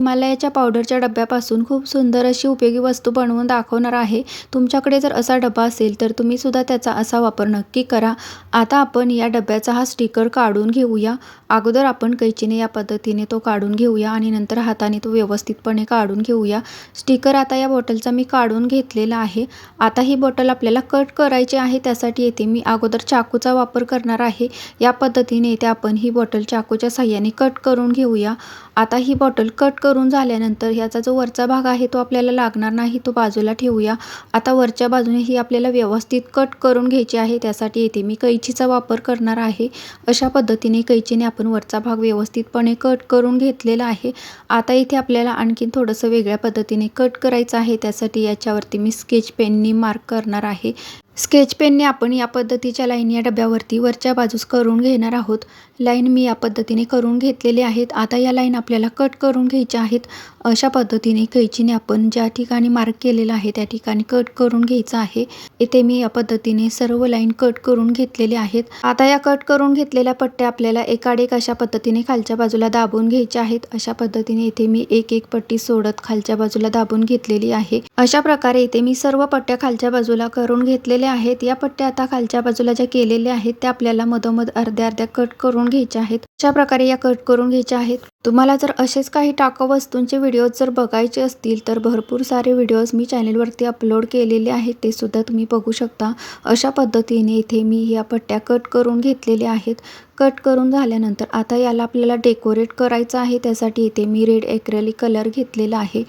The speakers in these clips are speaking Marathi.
हिमालयाच्या पावडरच्या डब्यापासून खूप सुंदर अशी उपयोगी वस्तू बनवून दाखवणार आहे. तुमच्याकडे जर असा डबा असेल तर तुम्ही सुद्धा त्याचा असा वापर नक्की करा. आता आपण या डब्याचा हा स्टिकर काढून घेऊया. अगोदर आपण कैचीने या पद्धतीने तो काढून घेऊया आणि नंतर हाताने तो व्यवस्थितपणे काढून घेऊया. स्टिकर आता या बॉटलचा मी काढून घेतलेला आहे. आता ही बॉटल आपल्याला कट करायची आहे त्यासाठी येथे मी अगोदर चाकूचा वापर करणार आहे. या पद्धतीने येथे आपण ही बॉटल चाकूच्या साह्याने कट करून घेऊया. आता ही बॉटल कट करून झाल्यानंतर ह्याचा जो वरचा भाग आहे तो आपल्याला लागणार नाही तो बाजूला ठेवूया. आता वरच्या बाजूने ही आपल्याला व्यवस्थित कट करून घ्यायची आहे त्यासाठी येथे मी कैचीचा वापर करणार आहे. अशा पद्धतीने कैचीने आपण वरचा भाग व्यवस्थितपणे कट करून घेतलेला आहे. आता इथे आपल्याला आणखीन थोडंसं वेगळ्या पद्धतीने कट करायचं आहे त्यासाठी याच्यावरती मी स्केच पेननी मार्क करणार आहे. स्केच पेनने आपण या पद्धतीच्या लाईन या डब्यावरती वरच्या बाजूस करून घेणार आहोत. लाईन मी या पद्धतीने करून घेतलेले आहेत. आता या लाईन आपल्याला कट करून घ्यायच्या आहेत. अशा पद्धतीने कैचीने आपण ज्या ठिकाणी मार्क केलेला आहे त्या ठिकाणी कट करून घ्यायचं आहे. इथे मी या पद्धतीने सर्व लाईन कट करून घेतलेले आहेत. आता या कट करून घेतलेल्या पट्ट्या आपल्याला एकाडेक अशा पद्धतीने खालच्या बाजूला दाबून घ्यायच्या आहेत. अशा पद्धतीने इथे मी एक एक पट्टी सोडत खालच्या बाजूला दाबून घेतलेली आहे. अशा प्रकारे इथे मी सर्व पट्ट्या खालच्या बाजूला करून घेतलेल्या आहेत या पट्ट्या आता खालच्या बाजूला ज्या केलेल्या आहेत त्या आपल्याला मधोमध अर्ध्या अर्ध्या कट करून घ्यायच्या आहेत. अशा प्रकारे या कट करून घ्यायच्या आहेत. तुम्हाला जर असेच काही टाका वस्तूंचे व्हिडिओज जर बघायचे असतील तर भरपूर सारे व्हिडिओज मी चॅनेलवरती अपलोड केलेले आहेत ते सुद्धा तुम्ही बघू शकता. अशा पद्धतीने इथे मी या पट्ट्या कट करून घेतलेल्या आहेत. कट करून झाल्यानंतर आता याला आपल्याला डेकोरेट करायचं आहे त्यासाठी इथे मी रेड एक्रेलिक कलर घेतलेला आहे.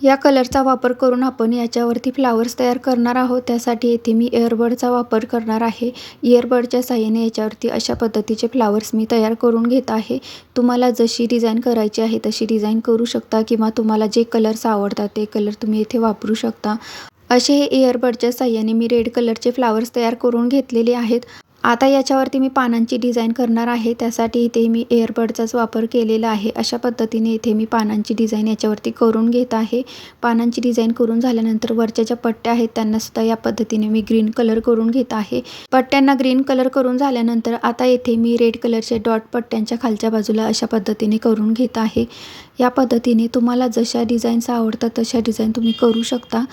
या कलरचा वापर करून आपण याच्यावरती फ्लावर्स तयार करणार आहोत. त्यासाठी येथे मी एअरबडचा वापर करणार आहे. इयरबडच्या साह्याने याच्यावरती अशा पद्धतीचे फ्लावर्स मी तयार करून घेत आहे. तुम्हाला जशी डिझाईन करायची आहे तशी डिझाईन करू शकता किंवा तुम्हाला जे कलर्स आवडतात ते कलर तुम्ही इथे वापरू शकता. असे हे इयरबडच्या साह्याने मी रेड कलरचे फ्लावर्स तयार करून घेतलेले आहेत. आता याच्यावरती मी पानांची डिझाईन करणार आहे. त्यासाठी इथे मी एअरबडचाच वापर केलेला आहे. अशा पद्धतीने इथे मी पानांची डिझाईन याच्यावरती करून घेत आहे. पानांची डिझाईन करून झाल्यानंतर वरच्या ज्या पट्ट्या आहेत त्यांनासुद्धा या पद्धतीने मी ग्रीन कलर करून घेत आहे. पट्ट्यांना ग्रीन कलर करून झाल्यानंतर आता येथे मी रेड कलरचे डॉट पट्ट्यांच्या खालच्या बाजूला अशा पद्धतीने करून घेत आहे. या पद्धतीने तुम्हाला जशा डिझाईन्स आवडतात तशा डिझाईन तुम्ही करू शकता.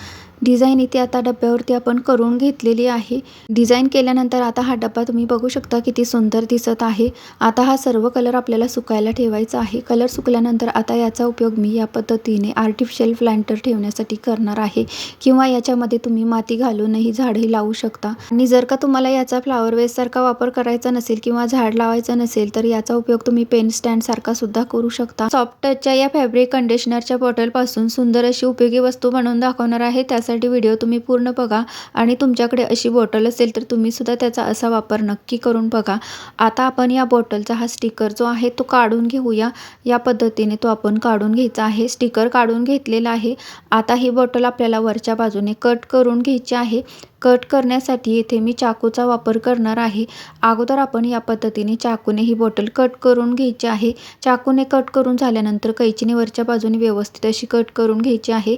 डिझाईन इथे आता डब्यावरती आपण करून घेतलेली आहे. डिझाईन केल्यानंतर आता हा डब्बा तुम्ही बघू शकता किती सुंदर दिसत आहे. आता हा सर्व कलर आपल्याला सुकायला ठेवायचा आहे. कलर सुकल्यानंतर आता याचा उपयोग मी या पद्धतीने आर्टिफिशियल प्लांटर ठेवण्यासाठी करणार आहे. किंवा याच्यामध्ये तुम्ही माती घालूनही झाडे लावू शकता. आणि जर का तुम्हाला याचा फ्लावर वेस्टसारखा वापर करायचा नसेल किंवा झाड लावायचं नसेल तर याचा उपयोग तुम्ही पेन स्टँड सारखा सुद्धा करू शकता. सॉफ्ट टचच्या या फॅब्रिक कंडिशनरच्या बॉटलपासून सुंदर अशी उपयोगी वस्तू बनवून दाखवणार आहे. त्या त्यासाठी व्हिडिओ तुम्ही पूर्ण बघा आणि तुमच्याकडे अशी बॉटल असेल तर तुम्ही सुद्धा त्याचा असा वापर नक्की करून बघा. आता आपण या बॉटलचा हा स्टिकर जो आहे तो काढून घेऊया. या पद्धतीने तो आपण काढून घ्यायचा आहे. स्टिकर काढून घेतलेला आहे. आता ही बॉटल आपल्याला वरच्या बाजूने कट करून घ्यायची आहे. कट करण्यासाठी येथे मी चाकूचा वापर करणार आहे. अगोदर आपण या पद्धतीने चाकूने ही बॉटल कट करून घ्यायची आहे. चाकूने कट करून झाल्यानंतर कैचीने वरच्या बाजूने व्यवस्थित अशी कट करून घ्यायची आहे.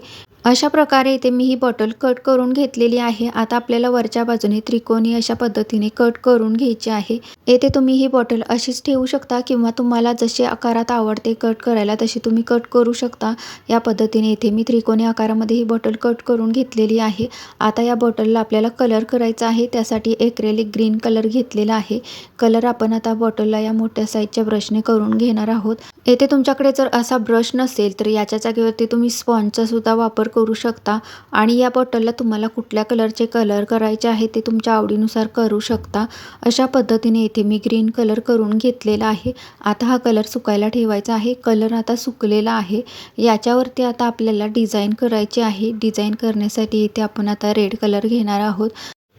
अशा प्रकारे इथे मी ही बॉटल कट करून घेतलेली आहे. आता आपल्याला वरच्या बाजूने त्रिकोणी अशा पद्धतीने कट करून घ्यायची आहे. येथे तुम्ही ही बॉटल अशीच ठेवू शकता किंवा तुम्हाला जसे आकारात आवडते कट करायला तशी तुम्ही कट करू शकता. या पद्धतीने इथे मी त्रिकोणी आकारामध्ये ही बॉटल कट करून घेतलेली आहे. आता या बॉटलला आपल्याला कलर करायचा आहे. त्यासाठी एक्रेलिक ग्रीन कलर घेतलेला आहे. कलर आपण आता बॉटलला या मोठ्या साईजच्या ब्रशने करून घेणार आहोत. येथे तुमच्याकडे जर असा ब्रश नसेल तर याच्या जागेवरती तुम्ही स्पॉन्जचा सुद्धा वापर करू शकता आणि या बॉटलला तुम्हाला कुठल्या कलरचे कलर करायचे आहे ते तुमच्या आवडीनुसार करू शकता. अशा पद्धतीने इथे मी ग्रीन कलर करून घेतलेला आहे. आता हा कलर सुकायला ठेवायचा आहे. कलर आता सुकलेला आहे. याच्यावरती आता आपल्याला डिझाईन करायची आहे. डिझाईन करण्यासाठी इथे आपण आता रेड कलर घेणार आहोत.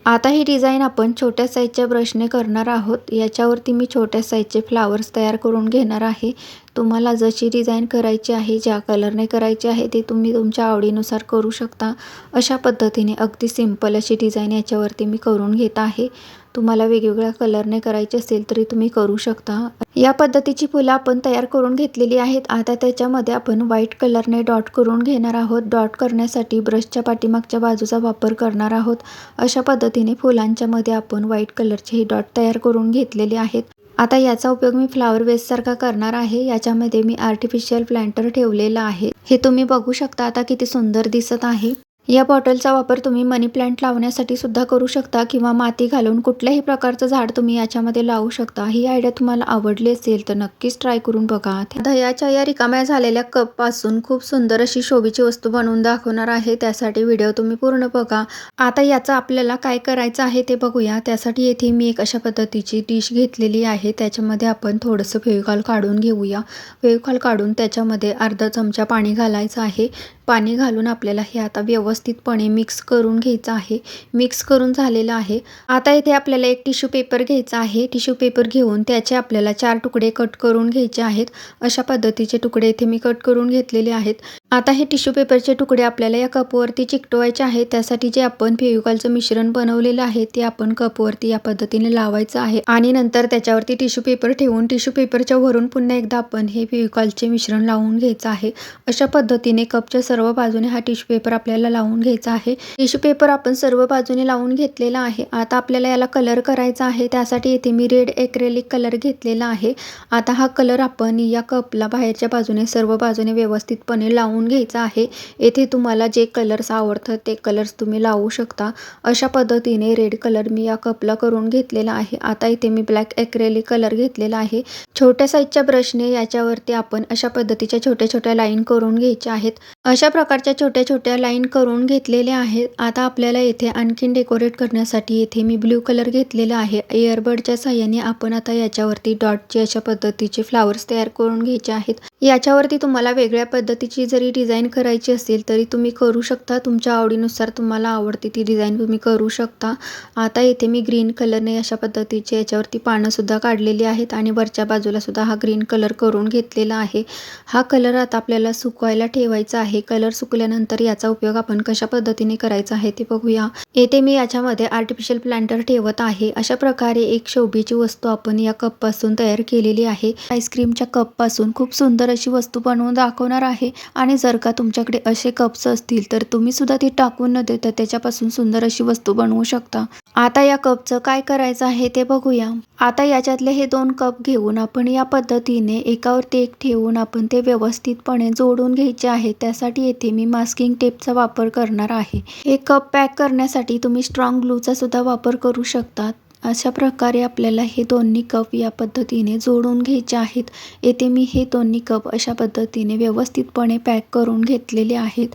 आता ही डिझाईन आपण छोट्या साईजच्या ब्रशने करणार आहोत. याच्यावरती मी छोट्या साईजचे फ्लावर्स तयार करून घेणार आहे. तुम्हाला जशी डिझाईन करायची आहे ज्या कलरने करायची आहे ते तुम्ही तुमच्या आवडीनुसार करू शकता. अशा पद्धतीने अगदी सिंपल अशी डिझाईन याच्यावरती मी करून घेत आहे. तुम्हाला वेगवेगळ्या कलरने करायचे असेल तरी तुम्ही करू शकता. या पद्धतीची फुलं आपण तयार करून घेतलेली आहेत. आता त्याच्यामध्ये आपण व्हाईट कलरने डॉट करून घेणार आहोत. डॉट करण्यासाठी ब्रशच्या पाठीमागच्या बाजूचा वापर करणार आहोत. अशा पद्धतीने फुलांच्या मध्ये आपण व्हाईट कलरचे हे डॉट तयार करून घेतलेले आहेत. आता याचा उपयोग मी फ्लावर वेस्टसारखा करणार आहे. याच्यामध्ये मी आर्टिफिशियल प्लांटर ठेवलेला आहे. हे तुम्ही बघू शकता. आता किती सुंदर दिसत आहे. या बॉटलचा वापर तुम्ही मनी प्लांट लावण्यासाठी सुद्धा करू शकता किंवा माती घालून कुठल्याही प्रकारचं झाड तुम्ही याच्यामध्ये लावू शकता. ही आयडिया तुम्हाला आवडली असेल तर नक्कीच ट्राय करून बघा. दह्याच्या या रिकाम्या झालेल्या कपपासून खूप सुंदर अशी शोभीची वस्तू बनवून दाखवणार आहे. त्यासाठी व्हिडिओ तुम्ही पूर्ण बघा. आता याचं आपल्याला काय करायचं आहे ते बघूया. त्यासाठी येथे मी एक अशा पद्धतीची डिश घेतलेली आहे. त्याच्यामध्ये आपण थोडंसं फेविकॉल काढून घेऊया. फेविकॉल काढून त्याच्यामध्ये अर्धा चमचा पाणी घालायचं आहे. पाणी घालून आपल्याला हे आता व्यवस्थितपणे मिक्स करून घ्यायचं आहे. मिक्स करून झालेलं आहे. आता इथे आपल्याला एक टिश्यू पेपर घ्यायचा आहे. टिश्यू पेपर घेऊन त्याचे आपल्याला चार तुकडे कट करून घ्यायचे आहेत. अशा पद्धतीचे तुकडे इथे मी कट करून घेतलेले आहेत. आता हे टिश्यू पेपरचे तुकडे आपल्याला या कपवरती चिकटवायचे आहे. त्यासाठी जे आपण फेविकॉलचं मिश्रण बनवलेलं आहे ते आपण कपवरती या पद्धतीने लावायचं आहे. आणि नंतर त्याच्यावरती टिश्यू पेपर ठेवून टिश्यू पेपरच्या वरून पुन्हा एकदा आपण हे फेविकॉलचे मिश्रण लावून घ्यायचं आहे. अशा पद्धतीने कपच्या सर्व बाजूने हा टिश्यू पेपर आपल्याला लावून घ्यायचा आहे. टिश्यू पेपर आपण सर्व बाजूने लावून घेतलेला आहे. आता आपल्याला याला कलर करायचा आहे. त्यासाठी येथे मी रेड एक्रेलिक कलर घेतलेला आहे. आता हा कलर आपण या कपला बाहेरच्या बाजूने सर्व बाजूने व्यवस्थितपणे लावून घ्यायचा आहे. येथे तुम्हाला जे कलर्स आवडतात ते कलर्स तुम्ही लावू शकता. अशा पद्धतीने रेड कलर मी या कपला करून घेतलेला आहे. आता इथे मी ब्लॅक एक्रेलिक कलर घेतलेला आहे. छोट्या साईजच्या ब्रशने याच्यावरती आपण अशा पद्धतीच्या छोट्या छोट्या लाईन करून घ्यायच्या आहेत. अशा प्रकारच्या छोट्या छोट्या लाईन करून घेतलेल्या आहेत. आता आपल्याला येथे आणखीन डेकोरेट करण्यासाठी येथे मी ब्ल्यू कलर घेतलेला आहे. इयरबडच्या साह्याने आपण आता याच्यावरती डॉटचे अशा पद्धतीचे फ्लावर्स तयार करून घ्यायचे आहेत. याच्यावरती तुम्हाला वेगळ्या पद्धतीची जरी डिझाईन करायची असेल तरी तुम्ही करू शकता. तुमच्या आवडीनुसार तुम्हाला आवडते ती डिझाईन तुम्ही करू शकता. आता इथे मी ग्रीन कलरने अशा पद्धतीचे याच्यावरती पानंसुद्धा काढलेली आहेत आणि वरच्या बाजूला सुद्धा हा ग्रीन कलर करून घेतलेला आहे. हा कलर आता आपल्याला सुकवायला ठेवायचा आहे. कलर सुकल्यानंतर याचा उपयोग आपण कशा पद्धतीने करायचा आहे ते बघूया. येथे मी याच्यामध्ये आर्टिफिशियल प्लांटर ठेवत आहे. अशा प्रकारे एक शोभेची वस्तू आपण या कपपासून तयार केलेली आहे. आईस्क्रीमच्या कपपासून खूप सुंदर अशी वस्तू बनवून दाखवणार आहे आणि जर का तुमच्याकडे असे कप्स असतील तर तुम्ही सुद्धा ते टाकून न देता त्याच्यापासून सुंदर अशी वस्तू बनवू शकता. आता या कपचं काय करायचं आहे ते बघूया. आता याच्यातले हे दोन कप घेऊन आपण या पद्धतीने एकावरती एक ठेवून आपण ते व्यवस्थितपणे जोडून घ्यायचे आहे. त्यासाठी येथे मी मास्किंग टेपचा वापर करणार आहे. हे कप पॅक करण्यासाठी तुम्ही स्ट्रॉंग ग्लूचा सुद्धा वापर करू शकतात. अशा प्रकारे आपल्याला हे दोन्ही कप या पद्धतीने जोडून घ्यायचे आहेत. येथे मी हे दोन्ही कप अशा पद्धतीने व्यवस्थितपणे पॅक करून घेतलेले आहेत.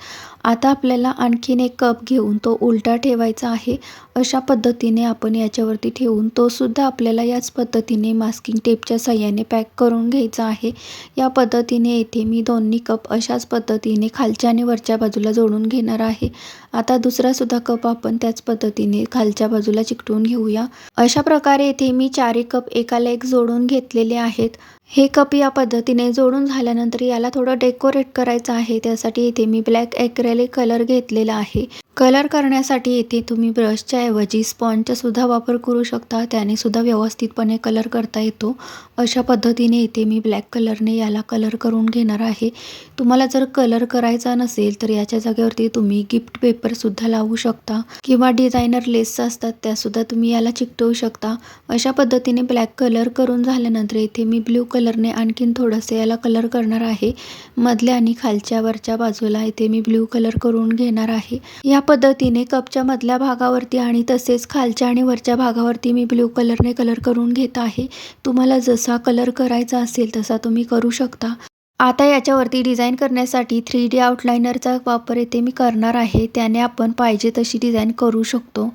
आता आपल्याला आणखीन एक कप घेऊन तो उलटा ठेवायचा आहे अशा पद्धतीने आपण याच्यावरती ठेवून तो सुद्धा आपल्याला याच पद्धतीने मास्किंग टेपच्या सहाय्याने पॅक करून घ्यायचा आहे. या पद्धतीने येथे मी दोन्ही कप अशाच पद्धतीने खालच्या आणि वरच्या बाजूला जोडून घेणार आहे. आता दुसरासुद्धा कप आपण त्याच पद्धतीने खालच्या बाजूला चिकटून घेऊया. अशा प्रकारे येथे मी चारही कप एकाला एक जोडून घेतलेले आहेत. हे कप या पद्धतीने जोडून झाल्यानंतर याला थोडं डेकोरेट करायचं आहे. त्यासाठी इथे मी ब्लॅक ॲक्रेलिक कलर घेतलेला आहे. कलर करण्यासाठी येथे तुम्ही ब्रशच्या ऐवजी स्पॉनचा सुद्धा वापर करू शकता. त्याने सुद्धा व्यवस्थितपणे कलर करता येतो. अशा पद्धतीने इथे मी ब्लॅक कलरने याला कलर करून घेणार आहे. तुम्हाला जर कलर करायचा नसेल तर याच्या जागेवरती तुम्ही गिफ्ट पेपरसुद्धा लावू शकता किंवा डिझायनर लेस असतात त्यासुद्धा तुम्ही याला चिकटवू शकता. अशा पद्धतीने ब्लॅक कलर करून झाल्यानंतर इथे मी ब्ल्यू कलरने आणखीन थोडंसं याला कलर करणार आहे. मधल्या आणि खालच्या वरच्या बाजूला इथे मी ब्ल्यू कलर करून घेणार आहे. या पद्धतीने कपच्या मधल्या भागावरती आणि तसेच खालच्या आणि वरच्या भागावरती मी ब्ल्यू कलरने कलर करून घेत आहे. तुम्हाला जसा कलर करायचा असेल तसा तुम्ही करू शकता. आता याच्यावरती डिझाईन करण्यासाठी थ्री डी आउटलाइनरचा वापर येथे मी करणार आहे. त्याने आपण पाहिजे तशी डिझाईन करू शकतो.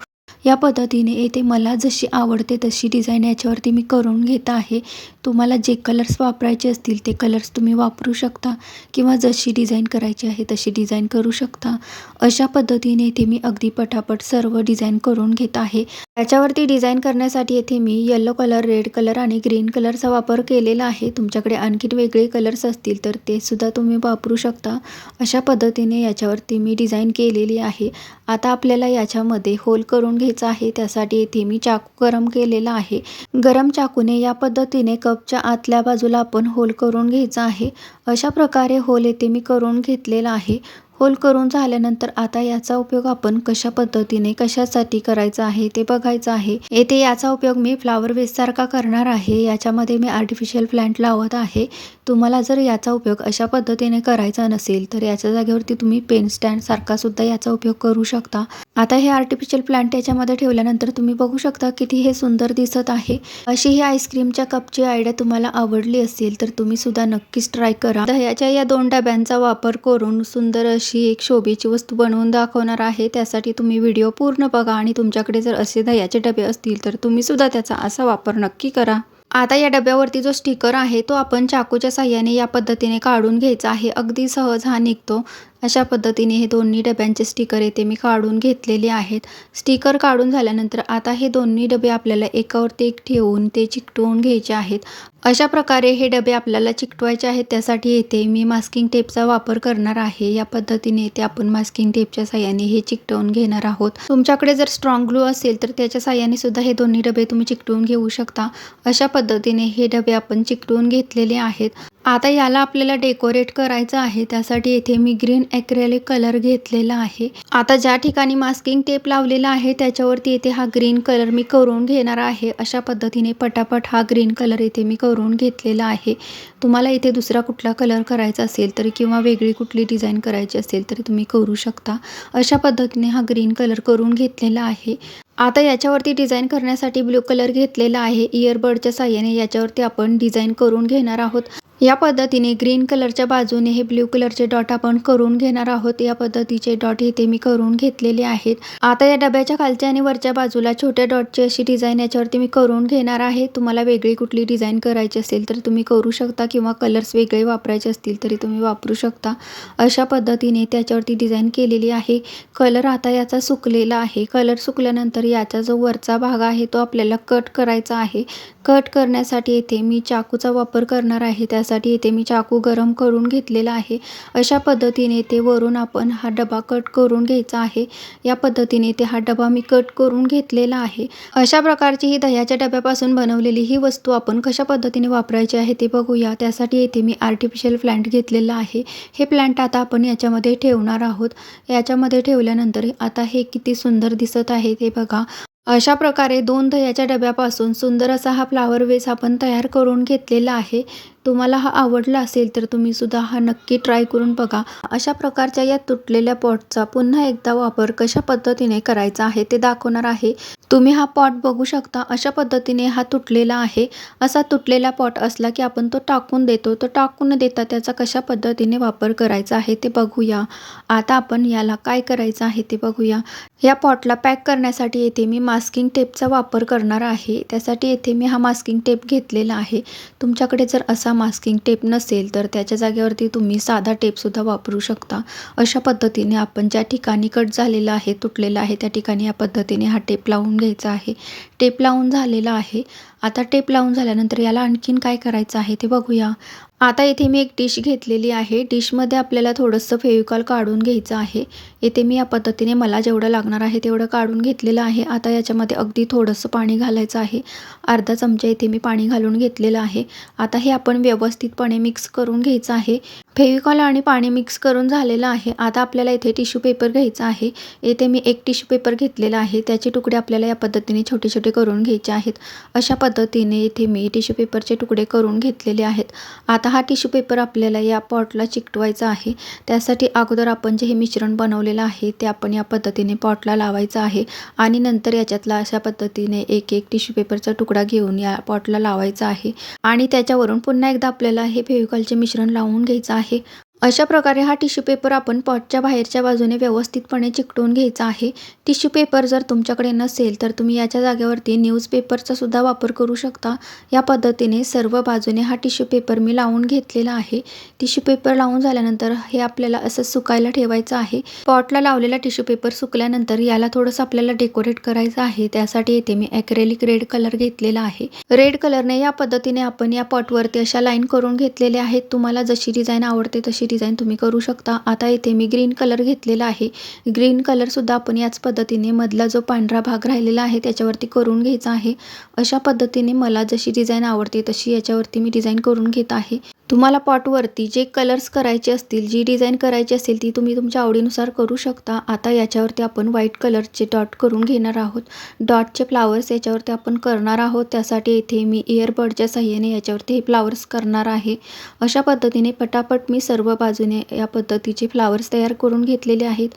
या पद्धतीने येथे मला जशी आवडते तशी डिझाईन याच्यावरती मी करून घेत आहे. तुम्हाला जे कलर्स वापरायचे असतील ते कलर्स तुम्ही वापरू शकता किंवा जशी डिझाईन करायची आहे तशी डिझाईन करू शकता. अशा पद्धतीने इथे मी अगदी पटापट सर्व डिझाईन करून घेत आहे. याच्यावरती डिझाईन करण्यासाठी येथे मी येलो कलर रेड कलर आणि ग्रीन कलरचा वापर केलेला आहे. तुमच्याकडे आणखीन वेगळे कलर्स असतील तर ते सुद्धा तुम्ही वापरू शकता. अशा पद्धतीने याच्यावरती मी डिझाईन केलेली आहे. आता आपल्याला याच्यामध्ये होल करून घ्यायचं आहे. त्यासाठी येथे मी चाकू गरम केलेला आहे. गरम चाकूने या पद्धतीने कपच्या आतल्या बाजूला आपण होल करून घ्यायचा आहे. अशा प्रकारे होल येथे मी करून घेतलेला आहे. होल करून झाल्यानंतर आता याचा उपयोग आपण कशा पद्धतीने कशासाठी करायचा आहे ते बघायचं आहे. येथे याचा उपयोग मी फ्लावर सारखा करणार आहे. याच्यामध्ये मी आर्टिफिशियल प्लांट लावत आहे. तुम्हाला जर याचा उपयोग अशा पद्धतीने करायचा नसेल तर याच्या जागेवरती तुम्ही पेन स्टँड सारखा सुद्धा याचा उपयोग करू शकता. आता हे आर्टिफिशियल प्लांट याच्यामध्ये ठेवल्यानंतर तुम्ही बघू शकता किती हे सुंदर दिसत आहे. अशी ही आईस्क्रीमच्या कपची आयडिया तुम्हाला आवडली असेल तर तुम्ही सुद्धा नक्कीच ट्राय करा. दह्याच्या या दोन डब्यांचा वापर करून सुंदर अशी एक शोभेची वस्तू बनवून दाखवणार आहे. त्यासाठी तुम्ही व्हिडिओ पूर्ण बघा आणि तुमच्याकडे जर असे दह्याचे डबे असतील तर तुम्ही सुद्धा त्याचा असा वापर नक्की करा. आता या डब्यावरती जो स्टिकर आहे तो आपण चाकूच्या साह्याने या पद्धतीने काढून घ्यायचा आहे. अगदी सहज हा निघतो. अशा पद्धतीने हे दोन्ही डब्यांचे स्टिकर येथे मी काढून घेतलेले आहेत. स्टिकर काढून झाल्यानंतर आता हे दोन्ही डबे आपल्याला एकावरती एक ठेवून ते चिकटवून घ्यायचे आहेत. अशा प्रकारे हे डबे आपल्याला चिकटवायचे आहेत. त्यासाठी येथे मी मास्किंग टेपचा वापर करणार आहे. या पद्धतीने येथे आपण मास्किंग टेपच्या साह्याने हे चिकटवून घेणार आहोत. तुमच्याकडे जर स्ट्रॉंग ग्लू असेल तर त्याच्या साह्याने सुद्धा हे दोन्ही डबे तुम्ही चिकटवून घेऊ शकता. अशा पद्धतीने हे डबे आपण चिकटवून घेतलेले आहेत. आता याला आपल्याला डेकोरेट करायचं आहे. त्यासाठी येथे मी ग्रीन ॲक्रेलिक कलर घेतलेला आहे. आता ज्या ठिकाणी मास्किंग टेप लावलेला आहे त्याच्यावरती येथे हा ग्रीन कलर मी करून घेणार आहे. अशा पद्धतीने पटापट हा ग्रीन कलर येथे मी करून घेतलेला आहे. तुम्हाला इथे दुसरा कुठला कलर करायचा असेल तरी किंवा वेगळी कुठली डिझाईन करायची असेल तरी तुम्ही करू शकता. अशा पद्धतीने हा ग्रीन कलर करून घेतलेला आहे. आता याच्यावरती डिझाईन करण्यासाठी ब्ल्यू कलर घेतलेला आहे. इयरबडच्या साह्याने याच्यावरती आपण डिझाईन करून घेणार आहोत. या पद्धतीने ग्रीन कलरच्या बाजूने हे ब्ल्यू कलरचे डॉट आपण करून घेणार आहोत. या पद्धतीचे डॉट इथे मी करून घेतलेले आहेत. आता या डब्याच्या खालच्या आणि वरच्या बाजूला छोट्या डॉटची अशी डिझाईन याच्यावरती मी करून घेणार आहे. तुम्हाला वेगळी कुठली डिझाईन करायची असेल तर तुम्ही करू शकता. किंवा कलर्स वेगळे वापरायचे असतील तरी तुम्ही वापरू शकता. अशा पद्धतीने त्याच्यावरती डिझाईन केलेली आहे. कलर आता याचा सुकलेला आहे. कलर सुकल्यानंतर याचा जो वरचा भाग आहे तो आपल्याला कट करायचा आहे. कट करण्यासाठी येथे मी चाकूचा वापर करणार आहे. त्यासाठी येथे मी चाकू गरम करून घेतलेला आहे. अशा पद्धतीने ते वरून आपण हा डबा कट करून घ्यायचा आहे. या पद्धतीने ते हा डबा मी कट करून घेतलेला आहे. अशा प्रकारची ही दह्याच्या डब्यापासून बनवलेली ही वस्तू आपण कशा पद्धतीने वापरायची आहे ते बघूया त्यासाठी येथे मी आर्टिफिशियल प्लांट घेतलेला आहे. हे प्लांट आता आपण याच्यामध्ये ठेवणार आहोत. याच्यामध्ये ठेवल्यानंतर आता हे किती सुंदर दिसत आहे ते बघा. अशा प्रकारे दोन दह्याच्या डब्यापासून सुंदर असा हा फ्लावर वेस आपण तयार करून घेतलेला आहे. तुम्हाला हा आवडला असेल तर तुम्ही सुद्धा हा नक्की ट्राय करून बघा. अशा प्रकारच्या या तुटलेल्या पॉटचा पुन्हा एकदा वापर कशा पद्धतीने करायचा आहे ते दाखवणार आहे. तुम्ही हा पॉट बघू शकता अशा पद्धतीने हा तुटलेला आहे. असा तुटलेला पॉट असला की आपण तो टाकून देतो. तो टाकून देता त्याचा कशा पद्धतीने वापर करायचा आहे ते बघूया. आता आपण याला काय करायचं आहे ते बघूया. या पॉटला पॅक करण्यासाठी येथे मी मास्किंग टेपचा वापर करणार आहे. त्यासाठी येथे मी हा मास्किंग टेप घेतलेला आहे. तुमच्याकडे जर असा मास्किंग टेप नसेल तर त्याच्या जागेवरती तुम्ही साधा टेपसुद्धा वापरू शकता. अशा पद्धतीने आपण ज्या ठिकाणी कट झालेला आहे तुटलेला आहे त्या ठिकाणी या पद्धतीने हा टेप लावून घ्यायचा आहे. टेप लावून झालेला आहे. आता टेप लावून झाल्यानंतर याला आणखीन काय करायचं आहे ते बघूया. आता इथे मी एक डिश घेतलेली आहे. डिशमध्ये आपल्याला थोडंसं फेविकॉल काढून घ्यायचं आहे. इथे मी या पद्धतीने मला जेवढं लागणार आहे तेवढं काढून घेतलेलं आहे. आता याच्यामध्ये अगदी थोडंसं पाणी घालायचं आहे. अर्धा चमचा इथे मी पाणी घालून घेतलेलं आहे. आता हे आपण व्यवस्थितपणे मिक्स करून घ्यायचं आहे. फेविकॉल आणि पाणी मिक्स करून झालेलं आहे. आता आपल्याला इथे टिश्यू पेपर घ्यायचा आहे. इथे मी एक टिश्यू पेपर घेतलेला आहे. त्याचे तुकडे आपल्याला या पद्धतीने छोटे छोटे करून घ्यायचे आहेत. अशा पद्धतीने इथे मी टिश्यू पेपरचे तुकडे करून घेतलेले आहेत. आता हा टिश्यू पेपर आपल्याला या पॉटला चिकटवायचा आहे. त्यासाठी अगोदर आपण जे हे मिश्रण बनवलेलं आहे ते आपण या पद्धतीने पॉटला लावायचं आहे आणि नंतर याच्यातला अशा पद्धतीने एक एक टिश्यू पेपरचा तुकडा घेऊन या पॉटला लावायचा आहे. आणि त्याच्यावरून पुन्हा एकदा आपल्याला हे फेविकॉलचे मिश्रण लावून घ्यायचं आहे. अशा प्रकारे हा टिश्यू पेपर आपण पॉटच्या बाहेरच्या बाजूने व्यवस्थितपणे चिकटवून घ्यायचा आहे. टिश्यू पेपर जर तुमच्याकडे नसेल तर तुम्ही याच्या जागेवरती न्यूजपेपरचा सुद्धा वापर करू शकता. या पद्धतीने सर्व बाजूने हा टिश्यू पेपर मी लावून घेतलेला आहे. टिश्यू पेपर लावून झाल्यानंतर हे आपल्याला असं सुकायला ठेवायचं आहे. पॉटला लावलेला टिश्यू पेपर सुकल्यानंतर याला थोडंसं आपल्याला डेकोरेट करायचं आहे. त्यासाठी येथे मी ॲक्रेलिक रेड कलर घेतलेला आहे. रेड कलरने या पद्धतीने आपण या पॉटवरती अशा लाईन करून घेतलेल्या आहेत. तुम्हाला जशी डिझाईन आवडते तशी डिझाईन तुम्ही करू शकता. आता इथे मी ग्रीन कलर घेतलेला आहे. ग्रीन कलरसुद्धा आपण याच पद्धतीने मधला जो पांढरा भाग राहिलेला आहे त्याच्यावरती करून घ्यायचा आहे. अशा पद्धतीने मला जशी डिझाईन आवडते तशी याच्यावरती मी डिझाईन करून घेत आहे. तुम्हाला पॉटवरती जे कलर्स करायचे असतील जी डिझाईन करायची असेल ती तुम्ही तुमच्या आवडीनुसार करू शकता. आता याच्यावरती आपण व्हाईट कलरचे डॉट करून घेणार आहोत. डॉटचे फ्लावर्स याच्यावरती आपण करणार आहोत. त्यासाठी इथे मी इयरबडच्या साह्याने याच्यावरती हे फ्लावर्स करणार आहे. अशा पद्धतीने पटापट मी सर्व बाजूने या पद्धतीचे फ्लावर्स तयार करून घेतलेले आहेत.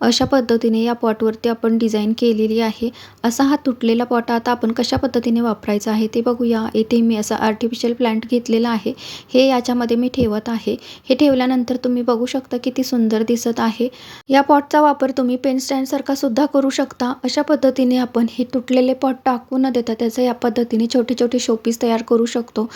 अशा पद्धतीने या पॉटवरती आपण डिझाईन केलेली आहे. असा हा तुटलेला पॉट आता आपण कशा पद्धतीने वापरायचा आहे ते बघूया. येथे मी असा आर्टिफिशियल प्लांट घेतलेला आहे. हे याच्यामध्ये मी ठेवत आहे. हे ठेवल्यानंतर तुम्ही बघू शकता किती सुंदर दिसत आहे. या पॉटचा वापर तुम्ही पेन स्टँडसारखा सुद्धा करू शकता. अशा पद्धतीने आपण हे तुटलेले पॉट टाकू न देता त्याचं या पद्धतीने छोटे छोटे शोपीस तयार करू शकतो.